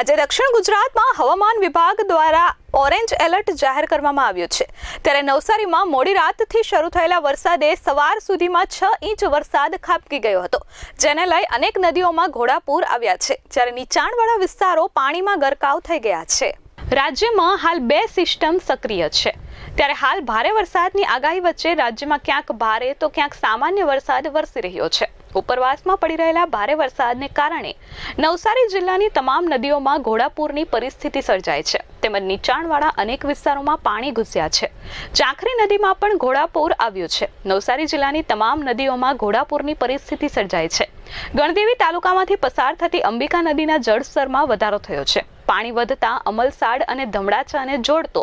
આજે દક્ષિણ ગુજરાતમાં હવામાન વિભાગ દ્વારા ઓરેન્જ એલર્ટ જાહેર કરવામાં આવ્યું છે. ત્યારે નવસારીમાં મોડી રાતથી શરૂ થયેલા વરસાદે સવાર સુધીમાં છ ઇંચ વરસાદ ખાબકી ગયો હતો. જેને લઈ અનેક નદીઓમાં ઘોડાપૂર આવ્યા છે. જ્યારે નીચાણવાળા વિસ્તારો પાણીમાં ગરકાવ થઈ ગયા છે. રાજ્યમાં હાલ બે સિસ્ટમ સક્રિય છે. ત્યારે હાલ ભારે વરસાદની આગાહી વચ્ચે રાજ્યમાં ક્યાંક ભારે તો ક્યાંક સામાન્ય વરસાદ વરસી રહ્યો છે. ઉપરવાસમાં પડી રહેલા ભારે વરસાદને કારણે નવસારી જિલ્લાની તમામ નદીઓમાં ઘોડાપૂરની પરિસ્થિતિ સર્જાય છે. તેમજ નીચાણવાળા અનેક વિસ્તારોમાં પાણી ઘૂસ્યા છે. ચાંખરી નદીમાં પણ ઘોડાપૂર આવ્યું છે. નવસારી જિલ્લાની તમામ નદીઓમાં ઘોડાપૂરની પરિસ્થિતિ સર્જાય છે. ગણદેવી તાલુકામાંથી પસાર થતી અંબિકા નદીના જળસ્તરમાં વધારો થયો છે. પાણી વધતા અમલસાડ અને ધમડાચાને જોડતો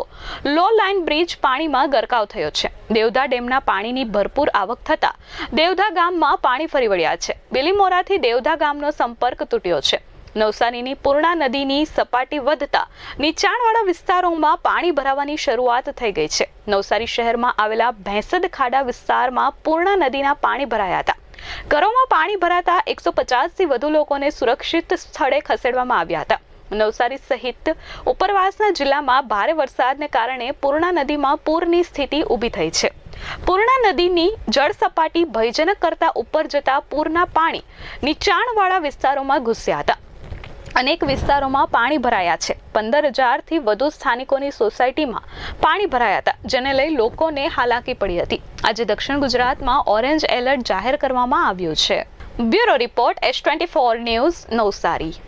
લો લાઇન બ્રિજ પાણીમાં ગરકાવ થયો છે. દેવધા ડેમના પાણીની ભરપૂર આવક થતા દેવધા ગામમાં પાણી ફરી વળ્યા છે. બેલીમોરાથી દેવધા ગામનો સંપર્ક તૂટ્યો છે. નવસારીની પૂર્ણા નદીની સપાટી વધતા નીચાણવાળા વિસ્તારોમાં પાણી ભરાવાની શરૂઆત થઈ ગઈ છે. નવસારી શહેરમાં આવેલા ભેંસદ ખાડા વિસ્તારમાં પૂર્ણા નદીના પાણી ભરાયા હતા. ઘરોમાં પાણી ભરાતા એકસો પચાસથી વધુ લોકોને સુરક્ષિત સ્થળે ખસેડવામાં આવ્યા હતા. નવસારી સહિત ઉપરવાસના જિલ્લામાં ભારે વરસાદને કારણે પૂર્ણા નદીમાં પૂરની સ્થિતિ ઊભી થઈ છે. પૂર્ણા નદીની જળ સપાટી ભયજનક કરતા ઉપર જતા પૂરના પાણી નીચાણવાળા વિસ્તારોમાં ઘૂસ્યા હતા. અનેક વિસ્તારોમાં પાણી ભરાયા છે. પંદર હજારથી વધુ સ્થાનિકોની સોસાયટીમાં પાણી ભરાયા હતા, જેને લઈ લોકોને હાલાકી પડી હતી. આજે દક્ષિણ ગુજરાતમાં ઓરેન્જ એલર્ટ જાહેર કરવામાં આવ્યું છે. Bureau report, S twenty four news Navsari.